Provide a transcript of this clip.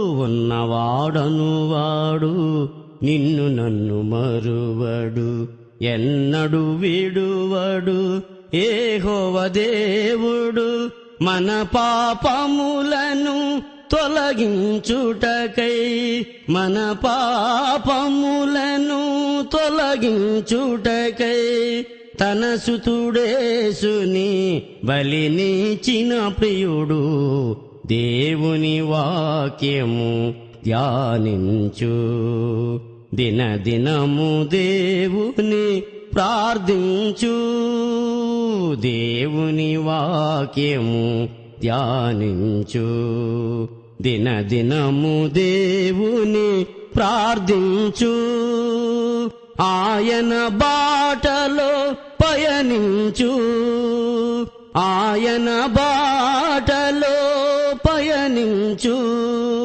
ఉన్నవాడను వాడు నిన్ను నన్ను మరువడు ఎన్నడు విడువడు. ఏహోవ దేవుడు మన పాపములను తొలగించుటకై మన పాపములను తొలగించుటకై తన సుతుడేసుని బలినిచిన ప్రియుడు. దేవుని వాక్యము ధ్యానించు. దినదినము దేవుని ప్రార్థించు. దేవుని వాక్యము ధ్యానించు. దినదినము దేవుని ప్రార్థించు. ఆయన బాటలో పయనించు. ఆయన బాటలో من جود